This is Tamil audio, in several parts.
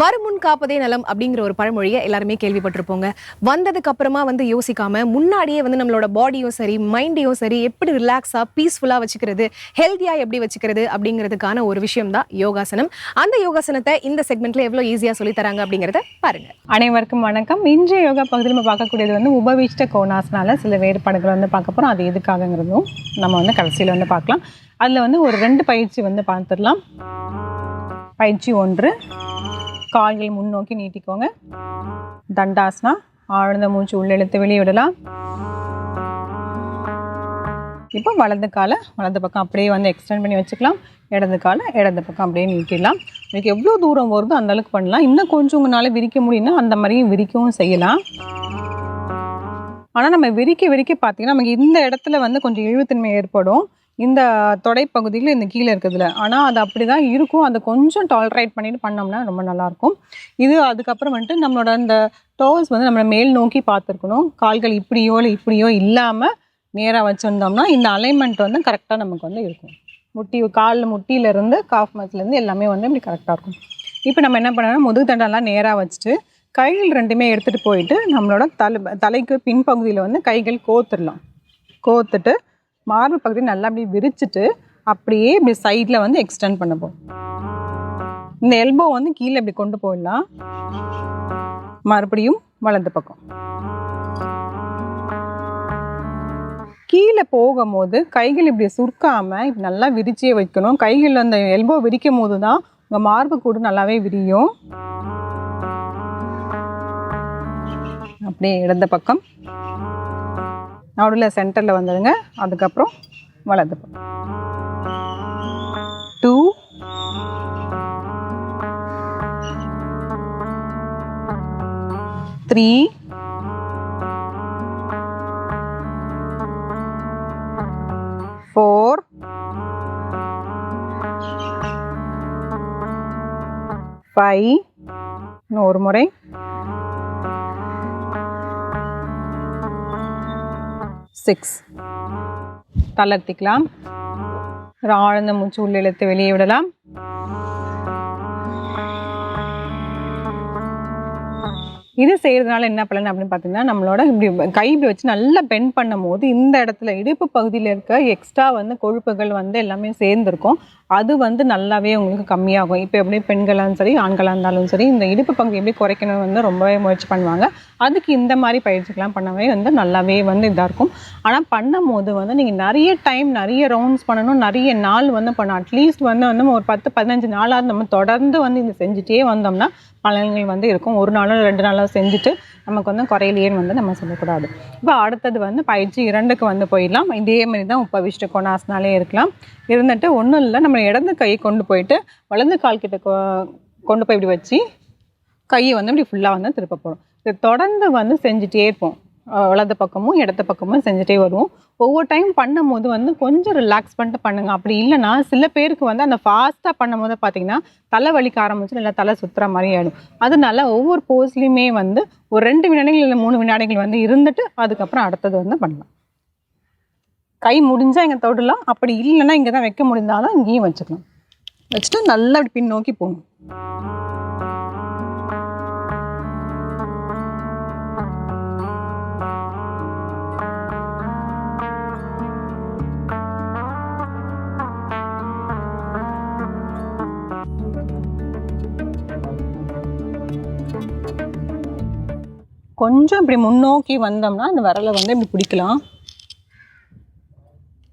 வருமுன் காப்பதே நலம் அப்படிங்கிற ஒரு பழமொழியை எல்லாருமே கேள்விப்பட்டிருப்போங்க. வந்ததுக்கு அப்புறமா வந்து யோசிக்காம முன்னாடியே வந்து நம்மளோட பாடியும் சரி மைண்டையும் சரி எப்படி ரிலாக்ஸா பீஸ்ஃபுல்லா வச்சுக்கிறது ஹெல்த்தியா எப்படி வச்சுக்கிறது அப்படிங்கிறதுக்கான ஒரு விஷயம் தான் யோகாசனம். அந்த யோகாசனத்தை இந்த செக்மெண்ட்ல எவ்வளவு ஈஸியா சொல்லி தராங்க அப்படிங்கறத பாருங்க. அனைவருக்கும் வணக்கம். இன்றைய யோகா பகுதியில் நம்ம பார்க்கக்கூடியது வந்து உபவிஷ்ட கோணாசனால சில வேறுபாடுகளை வந்து பார்க்க போகிறோம் அது எதுக்காகங்கிறதும் நம்ம வந்து கடைசியில் வந்து பார்க்கலாம். அதில் வந்து ஒரு ரெண்டு பயிற்சி வந்து பார்த்துடலாம். பயிற்சி ஒன்று கால்கள் முன்னோக்கி நீட்டிக்கோங்க. தண்டாசனா ஆழ்ந்த மூச்சு உள்ளெழுத்து வெளியே விடலாம். இப்போ வலது காலை வலது பக்கம் அப்படியே வந்து எக்ஸ்டெண்ட் பண்ணி வச்சுக்கலாம். இடது காலை இடது பக்கம் அப்படியே நீட்டிடலாம். உங்களுக்கு எவ்வளோ தூரம் வருதோ அந்த அளவுக்கு பண்ணலாம். இன்னும் கொஞ்சம் உங்களால் விரிக்க முடியும்னா அந்த மாதிரியும் விரிக்கவும் செய்யலாம். ஆனால் நம்ம விரிக்க விரிக்க பார்த்தீங்கன்னா நமக்கு இந்த இடத்துல வந்து கொஞ்சம் இழுத்தன்மை ஏற்படும். இந்த தொடைப்பகுதியில் இந்த கீழே இருக்குதுல. ஆனால் அது அப்படி தான் இருக்கும். அதை கொஞ்சம் டாலரேட் பண்ணிட்டு பண்ணோம்னா ரொம்ப நல்லாயிருக்கும். இது அதுக்கப்புறம் வந்துட்டு நம்மளோட இந்த டோல்ஸ் வந்து நம்மளை மேல் நோக்கி பார்த்துருக்கணும். கால்கள் இப்படியோ இல்லை இப்படியோ இல்லாமல் நேராக வச்சுருந்தோம்னா இந்த அலைன்மெண்ட் வந்து கரெக்டாக நமக்கு வந்து இருக்கும். முட்டி காலில் முட்டியிலேருந்து காஃப் மசிலேருந்து எல்லாமே வந்து இப்படி கரெக்டாக இருக்கும். இப்போ நம்ம என்ன பண்ணணும் முதுகு தண்டெல்லாம் நேராக வச்சுட்டு கைகள் ரெண்டுமே எடுத்துகிட்டு போயிட்டு நம்மளோட தலை தலைக்கு பின்பகுதியில் வந்து கைகள் கோத்துடலாம் கோத்துட்டு மார்பு பகுதி நல்லா அப்படியே விரிச்சிட்டு அப்படியே இப்படி சைடில் வந்து எக்ஸ்டெண்ட் பண்ண போகும் இந்த எல்போ வந்து கீழே இப்படி கொண்டு போயிடலாம். மறுபடியும் வலது பக்கம். கீழே போகும்போது கைகள் இப்படி சுருக்காம இப்படி நல்லா விரிச்சே வைக்கணும். கைகள் அந்த எல்போ விரிக்கும் போது தான் உங்கள் மார்பு கூட நல்லாவே விரியும். அப்படியே இடந்த பக்கம். நடுவில் சென்டரில் வந்துடுங்க அதுக்கப்புறம் வலது டூ த்ரீ ஃபோர் ஃபைவ் இன்னும் ஒரு முறை. சிக்ஸ். தளர்த்திக்கலாம். ஒரு ஆழ்ந்த மூச்சு உள்ள இழுத்து வெளியே விடலாம். இது செய்யறதுனால என்ன பலன் அப்படின்னு பார்த்தீங்கன்னா நம்மளோட இப்படி கை இப்படி வச்சு நல்லா பெண்ட் பண்ணும் போது இந்த இடத்துல இடுப்பு பகுதியில் இருக்க எக்ஸ்ட்ரா வந்து கொழுப்புகள் வந்து எல்லாமே சேர்ந்துருக்கும். அது வந்து நல்லாவே உங்களுக்கு கம்மியாகும். இப்போ எப்படி பெண்களாலும் சரி ஆண்களாக இருந்தாலும் சரி இந்த இடுப்பு பங்கு எப்படி குறைக்கணும் வந்து ரொம்பவே முயற்சி பண்ணுவாங்க. அதுக்கு இந்த மாதிரி பயிற்சிகள்லாம் பண்ணவே வந்து நல்லாவே வந்து இதாக இருக்கும். ஆனால் பண்ணும் போது வந்து நீங்கள் நிறைய டைம் நிறைய ரவுண்ட்ஸ் பண்ணணும். நிறைய நாள் வந்து பண்ணணும். அட்லீஸ்ட் வந்து வந்து ஒரு பத்து பதினஞ்சு நாளாக நம்ம தொடர்ந்து வந்து இது செஞ்சுட்டே வந்தோம்னா பலன்கள் வந்து இருக்கும். ஒரு நாளோ ரெண்டு நாளோ செஞ்சுட்டு நமக்கு வந்து குறையிலேன்னு வந்து நம்ம சொல்லக்கூடாது. இப்போ அடுத்தது வந்து பயிற்சி இரண்டுக்கு வந்து போயிடலாம். இதே மாதிரி தான் உப்பவிஷ்ட கொண்டாஸ்னாலே இருக்கலாம். இருந்துட்டு ஒன்றும் இல்லை நம்ம இடது கையை கொண்டு போயிட்டு வலது கால் கிட்ட கொ- கொண்டு போய் இப்படி வச்சு கையை வந்து இப்படி ஃபுல்லாக வந்து திருப்ப போகிறோம் இது தொடர்ந்து வந்து செஞ்சுட்டே இருப்போம். வலது பக்கமும் இடத்த பக்கமும் செஞ்சுட்டே வருவோம். ஒவ்வொரு டைம் பண்ணும்போது வந்து கொஞ்சம் ரிலாக்ஸ் பண்ணிட்டு பண்ணுங்கள் அப்படி இல்லைன்னா சில பேருக்கு வந்து அந்த ஃபாஸ்ட்டாக பண்ணும்போது பார்த்தீங்கன்னா தலை வலிக்க ஆரம்பிச்சு நல்லா தலை சுற்றுற மாதிரி ஆகிடும் அதனால ஒவ்வொரு போஸ்லேயுமே வந்து ஒரு ரெண்டு வினாடிகள் இல்லை மூணு வினாடிகள் வந்து இருந்துட்டு அதுக்கப்புறம் அடுத்தது வந்து பண்ணலாம். கை முடிஞ்சால் இங்கே தொடலாம். அப்படி இல்லைன்னா இங்கே தான் வைக்க முடிந்தாலும் இங்கேயும் வச்சுக்கலாம். வச்சுட்டு நல்லா அப்படி பின்னோக்கி போகணும். கொஞ்சம் இப்படி முன்னோக்கி வந்தோம்னா அந்த விரலை வந்து இப்படி பிடிக்கலாம்.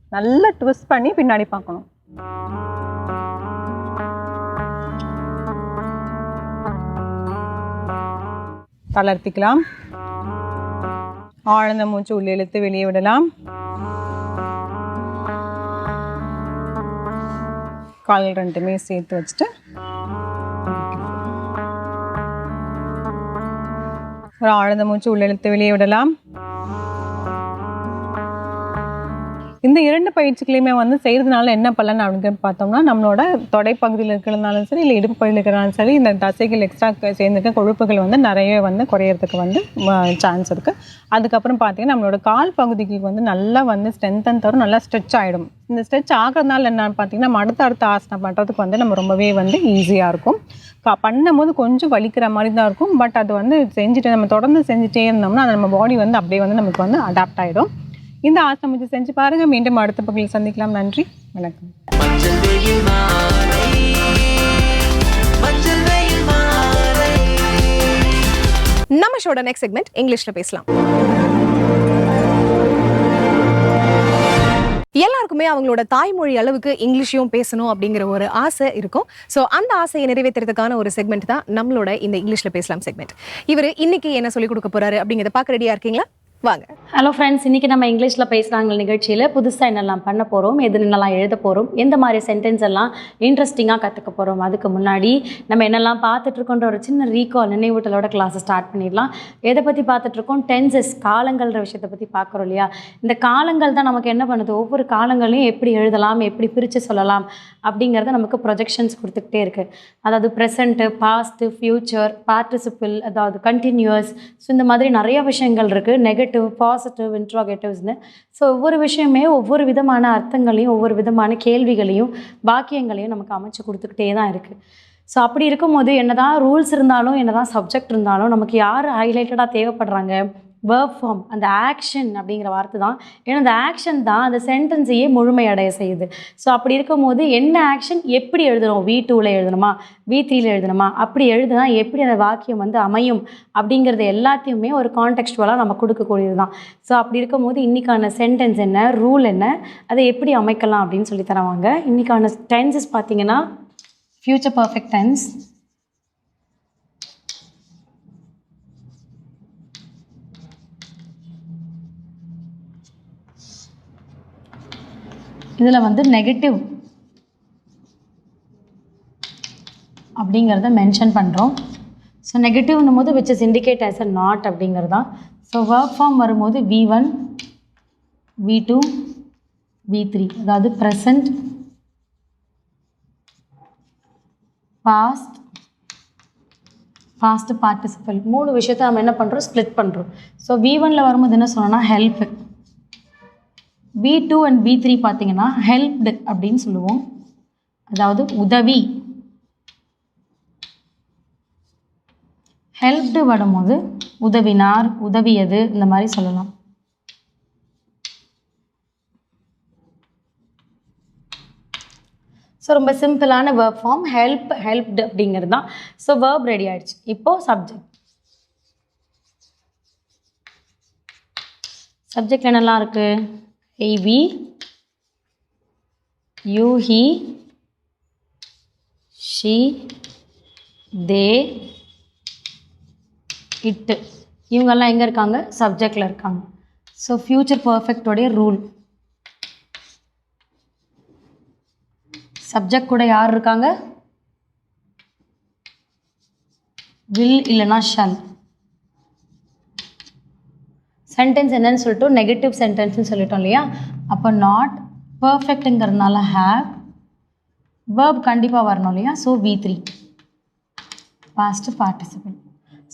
நல்லா ட்விஸ்ட் பண்ணி பின்னாடி பார்க்கணும். தளர்த்திக்கலாம். ஆழ்ந்த மூச்சு உள்ளிழுத்து வெளியே விடலாம். கால் ரெண்டுமே சேர்த்து வச்சுட்டு. ஒரு ஆழ்ந்த மூச்சு உள்ளெழுத்து வெளியே விடலாம். இந்த இரண்டு பயிற்சிகளையுமே வந்து செய்கிறதுனால என்ன பலன் அப்படின்னு பார்த்தோம்னா நம்மளோட தொடைப்பகுதியில் இருக்கிறதுனாலும் சரி இல்லை இடுப்பு பகுதியில் இருக்கிறனாலும் சரி இந்த தசைகள் எக்ஸ்ட்ரா சேர்ந்துருக்க கொழுப்புகள் வந்து நிறைய வந்து குறையறதுக்கு வந்து சான்ஸ் இருக்குது அதுக்கப்புறம் பார்த்தீங்கன்னா நம்மளோட கால் பகுதிக்கு வந்து நல்லா வந்து ஸ்ட்ரென்த்தன் தரும் நல்லா ஸ்ட்ரெச் ஆகிடும் இந்த ஸ்ட்ரெச் ஆகிறதுனால என்னன்னு பார்த்தீங்கன்னா நம்ம அடுத்த அடுத்த ஆசனம் பண்ணுறதுக்கு வந்து நம்ம ரொம்பவே வந்து ஈஸியாக இருக்கும். க பண்ணும்போது கொஞ்சம் வலிக்கிற மாதிரி தான் இருக்கும். பட் அது வந்து செஞ்சுட்டு நம்ம தொடர்ந்து செஞ்சுட்டே இருந்தோம்னா அது நம்ம பாடி வந்து அப்படியே வந்து நமக்கு வந்து அடாப்ட் ஆகிடும் இந்த ஆசை வச்சு செஞ்சு பாருங்க. மீண்டும் அடுத்த பகுதியில் சந்திக்கலாம். நன்றி. வணக்கம். நம்ம ஷோட நெக்ஸ்ட் செக்மெண்ட் இங்கிலீஷ்ல பேசலாம். எல்லாருக்குமே அவங்களோட தாய்மொழி அளவுக்கு இங்கிலீஷையும் பேசணும் அப்படிங்கிற ஒரு ஆசை இருக்கும். ஸோ அந்த ஆசையை நிறைவேற்றுறதுக்கான ஒரு செக்மெண்ட் தான் நம்மளோட இந்த இங்கிலீஷ்ல பேசலாம் செக்மெண்ட் இவர் இன்னைக்கு என்ன சொல்லிக் கொடுக்க போறாரு அப்படிங்கிறத பார்க்க ரெடியா இருக்கீங்களா? வாங்க. ஹலோ ஃப்ரெண்ட்ஸ் இன்றைக்கி நம்ம இங்கிலீஷில் பேசுகிறாங்க நிகழ்ச்சியில் புதுசாக என்னெல்லாம் பண்ண போகிறோம் எது என்னெல்லாம் எழுத போகிறோம் எந்த மாதிரி சென்டென்ஸ் எல்லாம் இன்ட்ரெஸ்டிங்காக கற்றுக்க போகிறோம் அதுக்கு முன்னாடி நம்ம என்னெல்லாம் பார்த்துட்ருக்கோன்ற ஒரு சின்ன ரீகால் நினைவூட்டலோட கிளாஸை ஸ்டார்ட் பண்ணிடலாம். எதை பற்றி பார்த்துட்ருக்கோம் டென்சஸ் காலங்கள்ன்ற விஷயத்தை பற்றி பார்க்குறோம் இல்லையா? இந்த காலங்கள் தான் நமக்கு என்ன பண்ணுது? ஒவ்வொரு காலங்களையும் எப்படி எழுதலாம் எப்படி பிரித்து சொல்லலாம் அப்படிங்கிறத நமக்கு ப்ரொஜெக்ஷன்ஸ் கொடுத்துக்கிட்டே இருக்குது அதாவது ப்ரெசண்ட்டு பாஸ்ட்டு ஃப்யூச்சர் பார்ட்டிசிபிள் அதாவது கண்டினியூஸ் ஸோ இந்த மாதிரி நிறைய விஷயங்கள் இருக்குது நெகட்டிவ் பாசிட்டிவ் இன்ட்ராகேட்டிவ்ஸ்னு ஸோ ஒவ்வொரு விஷயமே ஒவ்வொரு விதமான அர்த்தங்களையும் ஒவ்வொரு விதமான கேள்விகளையும் வாக்கியங்களையும் நமக்கு அமைச்சு கொடுத்துக்கிட்டே தான் இருக்குது ஸோ அப்படி இருக்கும்போது என்னதான் ரூல்ஸ் இருந்தாலும் என்ன தான் சப்ஜெக்ட் இருந்தாலும் நமக்கு யார் ஹைலைட்டடாக தேவைப்படுறாங்க? வேர்ப் ஃபார்ம் அந்த ஆக்ஷன் அப்படிங்கிற வார்த்தை தான். ஏன்னா அந்த ஆக்ஷன் தான் அந்த சென்டென்ஸையே முழுமையடைய செய்யுது. ஸோ அப்படி இருக்கும்போது என்ன ஆக்ஷன் எப்படி எழுதணும் வி டூவில் எழுதணுமா? வி த்ரீல எழுதணுமா? அப்படி எழுதுனா எப்படி அந்த வாக்கியம் வந்து அமையும்? அப்படிங்கிறது எல்லாத்தையுமே ஒரு கான்டெக்ஸ்டுவலாக நம்ம கொடுக்கக்கூடியது தான். ஸோ அப்படி இருக்கும்போது இன்றைக்கான சென்டென்ஸ் என்ன? ரூல் என்ன? அதை எப்படி அமைக்கலாம் அப்படின்னு சொல்லி தருவாங்க இன்றைக்கான டென்சஸ் பார்த்தீங்கன்னா ஃப்யூச்சர் பர்ஃபெக்ட் டென்ஸ் இதில் வந்து நெகட்டிவ் அப்படிங்கிறத மென்ஷன் பண்ணுறோம் ஸோ நெகட்டிவ்னும் போது which is indicate as a not அப்படிங்கிறது தான் ஸோ ஒர்க் ஃபார்ம் வரும்போது V one V two V three அதாவது ப்ரெசண்ட் பாஸ்ட் பாஸ்ட் பார்ட்டிசிபல் மூணு விஷயத்தை நம்ம என்ன பண்ணுறோம் ஸ்ப்ளிட் பண்ணுறோம் ஸோ வி ஒனில் வரும்போது என்ன சொன்னோன்னா help V two and V three பார்த்தீங்கன்னா ஹெல்ப்டு அப்படின்னு சொல்லுவோம். அதாவது உதவி. ஹெல்ப்டு வரும்போது உதவினார் உதவியது இந்த மாதிரி சொல்லலாம். ஸோ ரொம்ப சிம்பிளான வேர்ப் ஃபார்ம் ஹெல்ப் ஹெல்ப்டு அப்படிங்கிறது தான். ஸோ வேர்ப் ரெடி ஆயிடுச்சு. இப்போது சப்ஜெக்ட் சப்ஜெக்ட் என்னெல்லாம் இருக்குது ஏபி யூஹி ஷி தே இட்டு இவங்கெல்லாம் எங்கே இருக்காங்க? சப்ஜெக்டில் இருக்காங்க. ஸோ ஃப்யூச்சர் பர்ஃபெக்டோடைய ரூல் சப்ஜெக்ட் கூட யார் இருக்காங்க? வில் இல்லைனா ஷல் சென்டென்ஸ் என்னன்னு சொல்லிட்டு நெகட்டிவ் சென்டென்ஸ்னு சொல்லிட்டோம் இல்லையா? அப்போ நாட் பர்ஃபெக்ட்டுங்கிறதுனால ஹேவ் வேர்ப் கண்டிப்பாக வரணும் இல்லையா? So V three past participle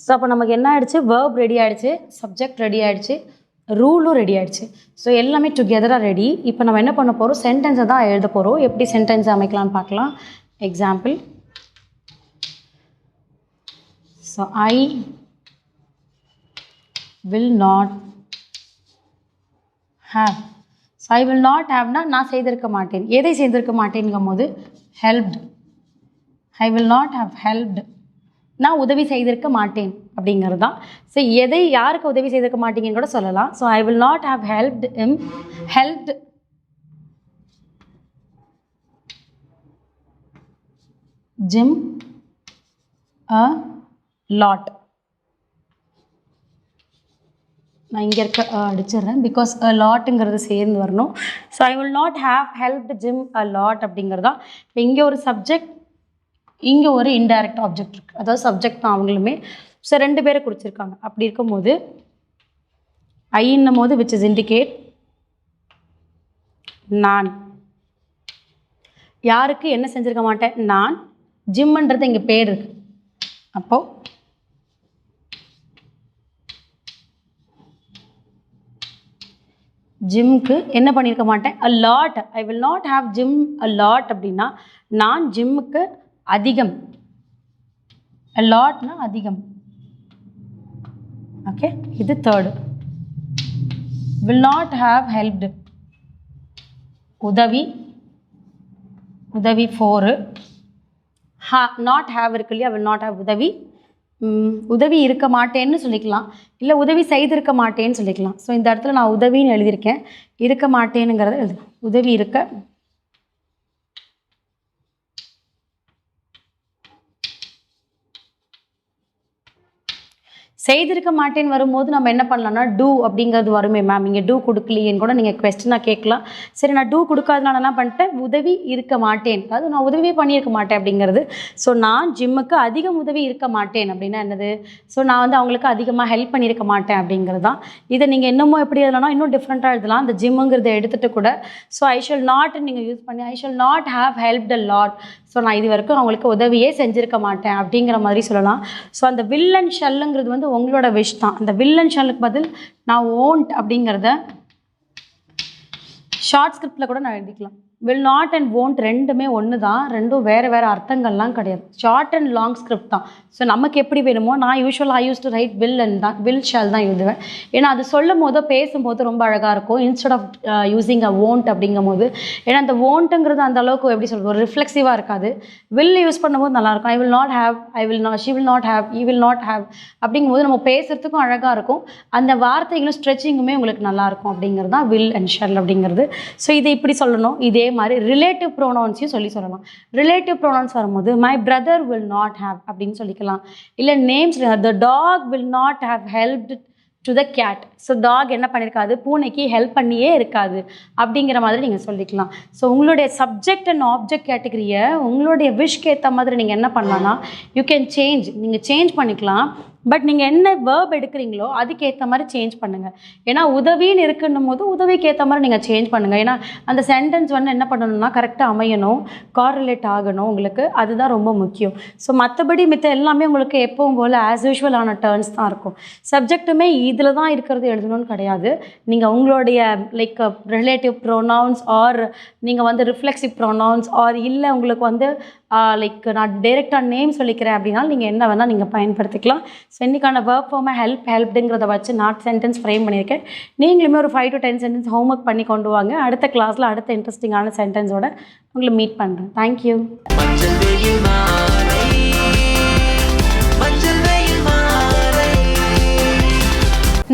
so அப்போ நமக்கு என்ன ஆயிடுச்சு? வேர்ப் ரெடி ஆகிடுச்சு சப்ஜெக்ட் ரெடி ஆகிடுச்சு ரூலும் ரெடி ஆகிடுச்சு ஸோ எல்லாமே டுகெதராக ரெடி இப்போ நம்ம என்ன பண்ண போகிறோம் சென்டென்ஸை தான் எழுத போகிறோம் எப்படி சென்டென்ஸ் அமைக்கலாம்னு பார்க்கலாம். Example so I will not have so I will not ஹேவ்னா நான் செய்திருக்க மாட்டேன். எதை செய்திருக்க மாட்டேங்கும் போது helped I will not have helped நான் உதவி செய்திருக்க மாட்டேன் அப்படிங்கிறது தான். ஸோ எதை யாருக்கு உதவி செய்திருக்க மாட்டீங்கன்னு கூட சொல்லலாம். So I will not have helped him helped Jim a lot நான் இங்கே இருக்க அடிச்சிடுறேன். பிகாஸ் அ லாட்டுங்கிறது சேர்ந்து வரணும். So I will not have help Jim a lot அப்படிங்கிறது. தான் இப்போ இங்கே ஒரு சப்ஜெக்ட் இங்கே ஒரு இன்டைரக்ட் ஆப்ஜெக்ட் இருக்குது அதாவது சப்ஜெக்ட் தான் அவங்களுமே. ஸோ ரெண்டு பேரை குறிச்சிருக்காங்க. அப்படி இருக்கும்போது ஐன்னும் போது விச் இஸ் இண்டிகேட் நான். யாருக்கு என்ன செஞ்சுருக்க மாட்டேன்? நான். ஜிம்ன்றது இங்கே பேர் இருக்கு. அப்போது ஜிம்க்கு என்ன பண்ணியிருக்க மாட்டேன்? A lot I will not have Jim a lot அப்படின்னா நான் ஜிம்முக்கு அதிகம். அ லாட்னா அதிகம். ஓகே இது third will not have helped உதவி. உதவி ஃபோரு ஹா நாட் ஹேவ் இருக்கு இல்லையா? வில் நாட் ஹாவ் உதவி உதவி இருக்க மாட்டேன்னு சொல்லிக்கலாம். இல்லை உதவி செய்திருக்க மாட்டேன்னு சொல்லிக்கலாம். ஸோ இந்த இடத்துல நான் உதவின்னு எழுதியிருக்கேன். இருக்க மாட்டேனுங்கிறத எழுதலாம் உதவி இருக்க செய்திருக்க மாட்டேன்னு வரும்போது நம்ம என்ன பண்ணலாம்னா டூ அப்படிங்கிறது வருமே மேம் இங்கே டூ கொடுக்கலையேன்னு கூட நீங்கள் கொஸ்டினாக கேட்கலாம். சரி நான் டூ கொடுக்காதனால என்ன பண்ணிட்டேன். உதவி இருக்க மாட்டேன். அதாவது நான் உதவியே பண்ணியிருக்க மாட்டேன் அப்படிங்கிறது. ஸோ நான் ஜிம்முக்கு அதிகம் உதவி இருக்க மாட்டேன் அப்படின்னா என்னது? ஸோ நான் வந்து அவங்களுக்கு அதிகமாக ஹெல்ப் பண்ணியிருக்க மாட்டேன் அப்படிங்கிறது தான். இதை நீங்கள் இன்னமும் எப்படி எழுதலாம் இன்னும் டிஃப்ரெண்ட்டாக எழுதலாம். அந்த ஜிம்முங்கிறத எடுத்துகிட்டு கூட. ஸோ ஐ ஷல் நாட் நீங்கள் யூஸ் பண்ணி I shall not have help the lot so நான் இது வரைக்கும் அவங்களுக்கு உதவியே செஞ்சுருக்க மாட்டேன் அப்படிங்கிற மாதிரி சொல்லலாம். ஸோ அந்த வில்லன் ஷல்லுங்கிறது வந்து உங்களோட விஷ் தான். அந்த வில்லன் ஷல்லுக்கு பதில் நான் ஓன்ட் அப்படிங்கிறத ஷார்ட் ஸ்கிரிப்டில் கூட நான் எழுதிக்கலாம். வில் நாட் அண்ட் ஓன்ட் ரெண்டுமே ஒன்று தான் ரெண்டும் வேறு வேறு அர்த்தங்கள்லாம் கிடையாது. ஷார்ட் அண்ட் லாங் ஸ்கிரிப்ட் தான். ஸோ நமக்கு எப்படி வேணுமோ நான் யூஸ்வலாக I use to write will and தான் வில் ஷால் தான் எழுதுவேன். ஏன்னா அது சொல்லும் போதோ பேசும்போது ரொம்ப அழகாக இருக்கும். Instead of using uh, a won't அப்படிங்கும் போது ஏன்னா அந்த ஓன்ட்டுங்கிறது அந்த அளவுக்கு எப்படி சொல்கிறது ஒரு ரிஃப்ளெக்சிவாக இருக்காது. வில் யூஸ் பண்ணும்போது நல்லாயிருக்கும் I will not have I will not she will not have he will not have அப்படிங்கும்போது நம்ம பேசுகிறதுக்கும் அழகாக இருக்கும். அந்த வார்த்தைகளும் ஸ்ட்ரெச்சிங்குமே உங்களுக்கு நல்லாயிருக்கும் அப்படிங்கிறது தான் வில் அண்ட் ஷெல் அப்படிங்கிறது. ஸோ இதை இப்படி சொல்லணும். இதே மாதிரி ரிலேட்டிவ் ப்ரோனவுன்ஸையும் சொல்லி சொல்லலாம். ரிலேட்டிவ் ப்ரோனவுன்ஸ் வரும்போது my brother will not have அப்படின்னு சொல்லிக்கலாம். இல்லை names the dog will not have helped to the cat so dog என்ன பண்ணியிருக்காது பூனைக்கு ஹெல்ப் பண்ணியே இருக்காது. அப்படிங்கிற மாதிரி நீங்கள் சொல்லிக்கலாம். ஸோ உங்களுடைய சப்ஜெக்ட் அண்ட் ஆப்ஜெக்ட் கேட்டகரியை உங்களுடைய விஷ்க்கு ஏற்ற மாதிரி நீங்கள் என்ன பண்ணலாம்னா யூ கேன் சேஞ்ச் நீங்கள் சேஞ்ச் பண்ணிக்கலாம். பட் நீங்கள் என்ன வேர்ப் எடுக்கிறீங்களோ அதுக்கேற்ற மாதிரி சேஞ்ச் பண்ணுங்கள் ஏன்னா உதவின்னு இருக்குன்னும் போது உதவிக்கு ஏற்ற மாதிரி நீங்கள் சேஞ்ச் பண்ணுங்கள் ஏன்னா அந்த சென்டென்ஸ் வந்து என்ன பண்ணணும்னா கரெக்டாக அமையணும் கார்ரிலேட் ஆகணும் உங்களுக்கு. அதுதான் ரொம்ப முக்கியம். ஸோ மற்றபடி மித்த எல்லாமே உங்களுக்கு எப்பவும் போல் ஆஸ் யூஷுவலான டேர்ன்ஸ் தான் இருக்கும். சப்ஜெக்ட்டுமே இதில் தான் இருக்கிறது எழுதணும்னு கிடையாது. நீங்கள் உங்களுடைய லைக் ரிலேட்டிவ் ப்ரொனவுன்ஸ் ஆர் நீங்கள் வந்து ரிஃப்ளெக்சிவ் ப்ரொனவுன்ஸ் ஆர் இல்லை உங்களுக்கு வந்து லைக் நான் டைரெக்டாக நேம் சொல்லிக்கிறேன் அப்படின்னா நீங்கள் என்ன வேணால் நீங்கள் பயன்படுத்திக்கலாம். ஸோ இன்றைக்கான ஒர்க் ஃபார்மாக ஹெல்ப் ஹெல்ப்டுங்கிறத வச்சு நான் சென்டென்ஸ் ஃப்ரேம் பண்ணியிருக்கேன். நீங்களுமே ஒரு five to ten sentence homework பண்ணி கொண்டு வாங்க. அடுத்த கிளாஸில் அடுத்த இன்ட்ரெஸ்டிங்கான சென்டென்ஸோட உங்களை மீட் பண்ணுறேன் தேங்க்யூ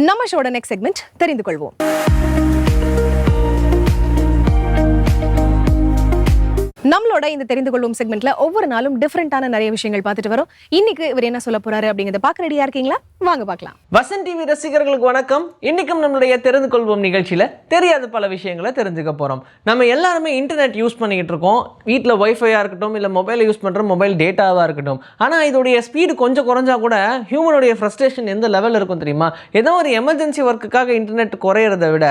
நம்ம ஷோட நெக்ஸ்ட் செக்மெண்ட் தெரிந்து கொள்வோம். நம்மளோட இந்த தெரிந்து கொள்வோம் செக்மெண்ட்ல ஒவ்வொரு நாளும் டிஃப்ரெண்டான நிறைய விஷயங்கள் பார்த்துட்டு வரோம். இன்னைக்கு இவர் என்ன சொல்ல போறாரு அப்படிங்கறத பார்க்க ரெடியா இருக்கீங்களா? வாங்க பார்க்கலாம். வசன் டிவி ரசிகர்களுக்கு வணக்கம். இன்னைக்கும் நம்மளுடைய தெரிந்து கொள்வோம் நிகழ்ச்சியில தெரியாத பல விஷயங்களை தெரிஞ்சுக்க போறோம். நம்ம எல்லாருமே இன்டர்நெட் யூஸ் பண்ணிக்கிட்டு இருக்கோம். வீட்டில் ஒய்ஃபையா இருக்கட்டும் இல்லை மொபைல் யூஸ் பண்ற மொபைல் டேட்டாவா இருக்கட்டும். ஆனா இதோடைய ஸ்பீடு கொஞ்சம் குறைஞ்சா கூட ஹியூமனுடைய ஃப்ரஸ்ட்ரேஷன் எந்த லெவலில் இருக்கும் தெரியுமா? ஏதோ ஒரு எமர்ஜென்சி ஒர்க்குக்காக இன்டர்நெட் குறையிறத விட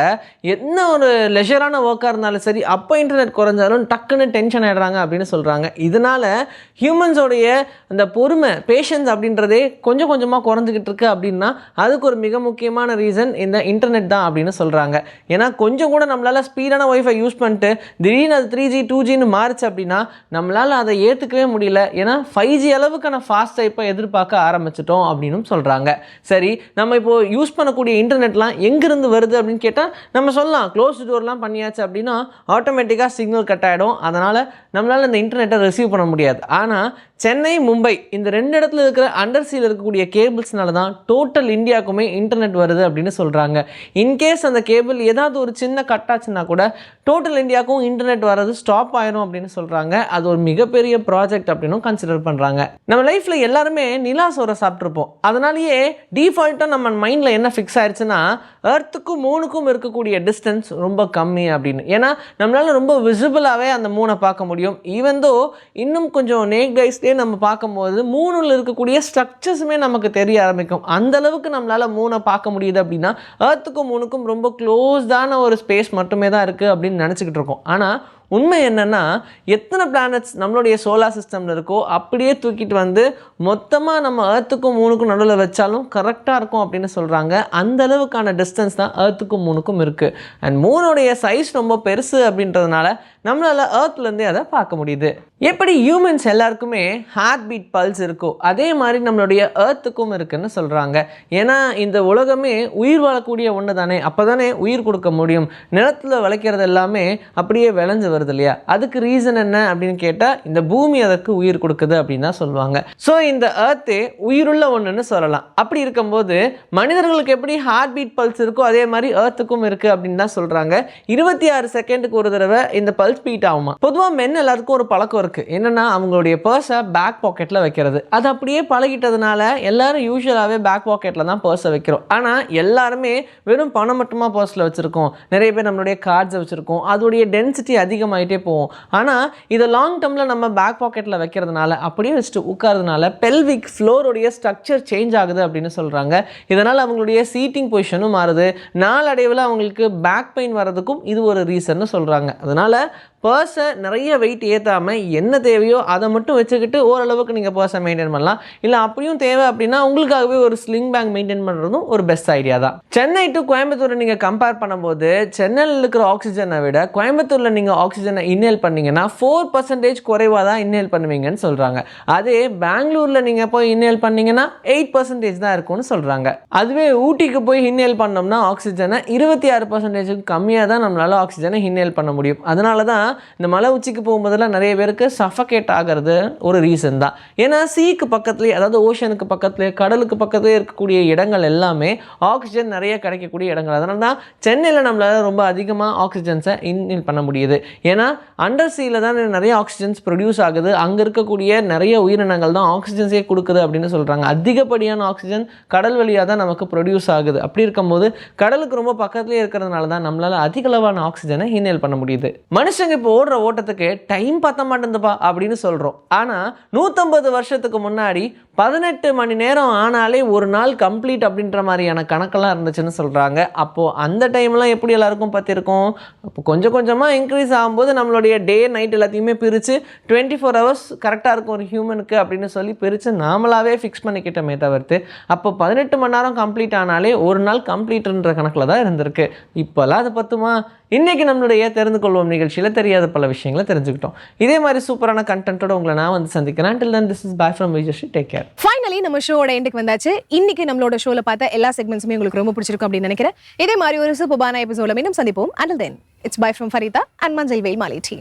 என்ன ஒரு லெஷரான ஒர்க்காக இருந்தாலும் சரி அப்போ இன்டர்நெட் குறைஞ்சாலும் டக்குன்னு டென்ஷன் ஆயிடுறாங்க அப்படின்னு சொல்கிறாங்க இதனால் ஹியூமன்ஸோடைய அந்த பொறுமை பேஷன்ஸ் அப்படின்றதே கொஞ்சம் கொஞ்சமாக குறைஞ்சிக்கிட்டு இருக்குது அப்படின்னா அதுக்கு ஒரு மிக முக்கியமான ரீசன் இந்த இன்டர்நெட் தான் அப்படின்னு சொல்கிறாங்க ஏன்னா கொஞ்சம் கூட நம்மளால் ஸ்பீடான ஒய்ஃபை யூஸ் பண்ணிட்டு திடீர்னு அது த்ரீ ஜி டூ ஜின்னு மாறுச்சு அப்படின்னா நம்மளால் அதை ஏற்றுக்கவே முடியல. ஏன்னா ஃபைவ் ஜி அளவுக்கான ஃபாஸ்ட் டைப்பை எதிர்பார்க்க ஆரம்பிச்சிட்டோம் அப்படின்னு சொல்கிறாங்க சரி நம்ம இப்போது யூஸ் பண்ணக்கூடிய இன்டர்நெட்லாம் எங்கேருந்து வருது அப்படின்னு கேட்டால் நம்ம சொல்லலாம். க்ளோஸ் டோர்லாம் பண்ணியாச்சு அப்படின்னா ஆட்டோமேட்டிக்காக சிக்னல் கட் ஆகிடும் அதனால் நம்மளால் இந்த இன்டர்நெட்டை ரிசீவ் பண்ண முடியாது. ஆனால் சென்னை மும்பை இந்த ரெண்டு இடத்துல இருக்கிற அண்டர் இருக்கக்கூடிய கேபிள்ஸ்னால தான் டோட்டல் இந்தியாவுக்குமே இன்டர்நெட் வருது அப்படின்னு சொல்கிறாங்க இன்கேஸ் அந்த கேபிள் ஏதாவது ஒரு சின்ன கட் ஆச்சுன்னா கூட டோட்டல் இந்தியாவுக்கும் இன்டர்நெட் வர்றது ஸ்டாப் ஆயிரும் அப்படின்னு சொல்கிறாங்க அது ஒரு மிகப்பெரிய ப்ராஜெக்ட் அப்படின்னும் கன்சிடர் பண்ணுறாங்க நம்ம லைஃப்பில் எல்லாருமே நிலா சோரை சாப்பிட்ருப்போம் அதனாலேயே டிஃபால்ட்டாக நம்ம மைண்டில் என்ன ஃபிக்ஸ் ஆயிடுச்சுன்னா எர்த்துக்கும் மூணுக்கும் இருக்கக்கூடிய டிஸ்டன்ஸ் ரொம்ப கம்மி அப்படின்னு. ஏன்னா நம்மளால ரொம்ப விசிபிளாகவே அந்த மூணை பார்க்க முடியும். ஈவன் தோ இன்னும் கொஞ்சம் நேக் ஐஸ்லேயே நம்ம பார்க்கும்போது மூணுல இருக்கக்கூடிய ஸ்ட்ரக்சர்ஸுமே நமக்கு தெரிய ஆரம்பிக்கும். அந்த அளவுக்கு நம்மளால் மூணை பார்க்க முடியுது அப்படின்னா ஏர்த்துக்கும் மூணுக்கும் ரொம்ப க்ளோஸ்டான ஒரு ஸ்பேஸ் மட்டுமே தான் இருக்குது அப்படின்னு நினச்சிக்கிட்டு இருக்கோம். ஆனால் உண்மை என்னென்னா எத்தனை பிளானட்ஸ் நம்மளுடைய சோலார் சிஸ்டமில் இருக்கோ அப்படியே தூக்கிட்டு வந்து மொத்தமாக நம்ம ஏர்த்துக்கும் மூணுக்கும் நடுவில் வச்சாலும் கரெக்டாக இருக்கும் அப்படின்னு சொல்கிறாங்க அந்த அளவுக்கான டிஸ்டன்ஸ் தான் ஏர்த்துக்கும் மூணுக்கும் இருக்குது அண்ட் மூணுடைய சைஸ் ரொம்ப பெருசு அப்படின்றதுனால நம்மளால் ஏர்த்லேருந்தே அதை பார்க்க முடியுது. எப்படி ஹியூமன்ஸ் எல்லாருக்குமே ஹார்ட் பீட் பல்ஸ் இருக்கோ அதே மாதிரி நம்மளுடைய ஏர்த்துக்கும் இருக்குன்னு சொல்கிறாங்க ஏன்னா இந்த உலகமே உயிர் வாழக்கூடிய ஒன்று தானே அப்போ தானே உயிர் கொடுக்க முடியும். நிலத்தில் விளைக்கிறது எல்லாமே அப்படியே விளைஞ்சு வருது இல்லையா? அதுக்கு ரீசன் என்ன அப்படின்னு கேட்டால் இந்த பூமி அதற்கு உயிர் கொடுக்குது அப்படின்னு தான் சொல்லுவாங்க. ஸோ இந்த ஏர்த்தே உயிருள்ள ஒன்றுன்னு சொல்லலாம். அப்படி இருக்கும்போது மனிதர்களுக்கு எப்படி ஹார்ட் பீட் பல்ஸ் இருக்கோ அதே மாதிரி ஏர்த்துக்கும் இருக்குது அப்படின்னு தான் சொல்கிறாங்க இருபத்தி ஆறு செகண்டுக்கு ஒரு தடவை இந்த பல்ஸ் பீட் ஆகுமா? பொதுவாக மென் எல்லாருக்கும் ஒரு பழக்கம் இருக்குது என்னென்னா அவங்களுடைய பர்ஸை பேக் பாக்கெட்டில் வைக்கிறது. அது அப்படியே பழகிட்டதுனால எல்லாரும் யூஸ்வலாகவே பேக் பாக்கெட்டில் தான் பர்ஸை வைக்கிறோம். ஆனால் எல்லாருமே வெறும் பணம் மட்டுமா பர்ஸில் வச்சுருக்கோம். நிறைய பேர் நம்மளுடைய கார்ட்ஸை வச்சுருக்கோம். அதோடைய டென்சிட்டி அதிகமாகிட்டே போகும். ஆனால் இதை லாங் டேர்மில் நம்ம பேக் பாக்கெட்டில் வைக்கிறதுனால அப்படியே வச்சுட்டு உட்காரதுனால பெல்விக் ஃப்ளோருடைய ஸ்ட்ரக்சர் சேஞ்ச் ஆகுது அப்படின்னு சொல்கிறாங்க இதனால் அவங்களுடைய சீட்டிங் பொசிஷனும் மாறுது. நாளடைவில் அவங்களுக்கு பேக் பெயின் வர்றதுக்கும் இது ஒரு ரீசன்னு சொல்கிறாங்க அதனால் பர்ஸை நிறைய வெயிட் ஏற்றாமல் என்ன தேவையோ அதை மட்டும் வச்சுக்கிட்டு ஓரளவுக்கு நீங்கள் பர்ஸை மெயின்டைன் பண்ணலாம். இல்லை அப்படியும் தேவை அப்படின்னா உங்களுக்காகவே ஒரு ஸ்லிங் பேக் மெயின்டைன் பண்ணுறதும் ஒரு பெஸ்ட் ஐடியா தான். சென்னை டு கோயம்புத்தூரை நீங்கள் கம்பேர் பண்ணும்போது சென்னையில் இருக்கிற ஆக்சிஜனை விட கோயம்புத்தூரில் நீங்கள் ஆக்சிஜனை இன்னேல் பண்ணீங்கன்னா ஃபோர் பர்சன்டேஜ் குறைவாக தான் இன்னேல் பண்ணுவீங்கன்னு சொல்கிறாங்க அதே பெங்களூரில் நீங்கள் போய் இன்னேல் பண்ணீங்கன்னா எயிட் பர்சன்டேஜ் தான் இருக்கும்னு சொல்கிறாங்க அதுவே ஊட்டிக்கு போய் இன்னேல் பண்ணோம்னா ஆக்சிஜனை இருபத்தி ஆறு பர்சன்டேஜுக்கு கம்மியாக தான் நம்மளால் ஆக்சிஜனை இன்னேல் பண்ண முடியும். அதனால தான் இந்த மலை உச்சிக்கு போகும்போதெல்லாம் நிறைய பேருக்கு சஃபகேட் ஆகிறது ஒரு ரீசன் தான். ஏன்னா சீக்கு பக்கத்துலேயே அதாவது ஓஷனுக்கு பக்கத்துலேயே கடலுக்கு பக்கத்துலேயே இருக்கக்கூடிய இடங்கள் எல்லாமே ஆக்சிஜன் நிறைய கிடைக்கக்கூடிய இடங்கள். அதனால தான் சென்னையில் நம்மளால் ரொம்ப அதிகமாக ஆக்சிஜன்ஸை இன்ஹில் பண்ண முடியுது. ஏன்னா அண்டர் சீல தான் நிறைய ஆக்சிஜன்ஸ் ப்ரொடியூஸ் ஆகுது. அங்கே இருக்கக்கூடிய நிறைய உயிரினங்கள் தான் ஆக்சிஜன்ஸே கொடுக்குது அப்படின்னு சொல்கிறாங்க அதிகப்படியான ஆக்சிஜன் கடல் வழியாக தான் நமக்கு ப்ரொடியூஸ் ஆகுது. அப்படி இருக்கும்போது கடலுக்கு ரொம்ப பக்கத்துலேயே இருக்கிறதுனால தான் நம்மளால் அதிக அளவான ஆக்சிஜனை இன்ஹேல் பண்ண முடியுது. மனுஷங்க இப்போ ஓடுற ஓட்டத்துக்கு டைம் பத்த மாட்டேங்குதுப்பா அப்படின்னு சொல்கிறோம் ஆனால் நூற்றம்பது வருஷத்துக்கு முன்னாடி பதினெட்டு மணி நேரம் ஆனாலே ஒரு நாள் கம்ப்ளீட் அப்படின்ற மாதிரியான கணக்கெல்லாம் இருந்துச்சுன்னு சொல்கிறாங்க அப்போது அந்த டைம்லாம் எப்படி எல்லாருக்கும் பார்த்துருக்கோம் அப்போ கொஞ்சம் கொஞ்சமாக இன்க்ரீஸ் ஆகும்போது நம்மளுடைய டே நைட் எல்லாத்தையுமே பிரித்து டுவெண்ட்டி ஃபோர் ஹவர்ஸ் கரெக்டாக இருக்கும் ஒரு ஹியூமனுக்கு அப்படின்னு சொல்லி பிரித்து நாமளாகவே ஃபிக்ஸ் பண்ணிக்கிட்டோமே தவிர்த்து அப்போ பதினெட்டு மணி நேரம் கம்ப்ளீட் ஆனாலே ஒரு நாள் கம்ப்ளீட்ன்ற கணக்கில் தான் இருந்திருக்கு. இப்போல்லாம் அது பத்துமா? இன்றைக்கி நம்மளுடைய தெரிந்து கொள்வோம் நிகழ்ச்சியில் தெரியாத பல விஷயங்களை தெரிஞ்சுக்கிட்டோம். இதே மாதிரி சூப்பரான கண்டென்ட்டோட உங்களை நான் வந்து சந்திக்கிறேன். Till then this is bye from Vijayasri take care finally நம்ம ஷோட எண்டுக்கு வந்தாச்சு. இன்னைக்கு நம்மளோட ஷோல பார்த்த எல்லா செக்மெண்ட்ஸுமே உங்களுக்கு ரொம்ப பிடிச்சிருக்கும் அப்படின்னு நினைக்கிறேன். இதே மாதிரி ஒரு சூப்பரான எபிசோட மீண்டும் சந்திப்போம். Until then it's bye from Farida and Manjal Veyil Maalai tea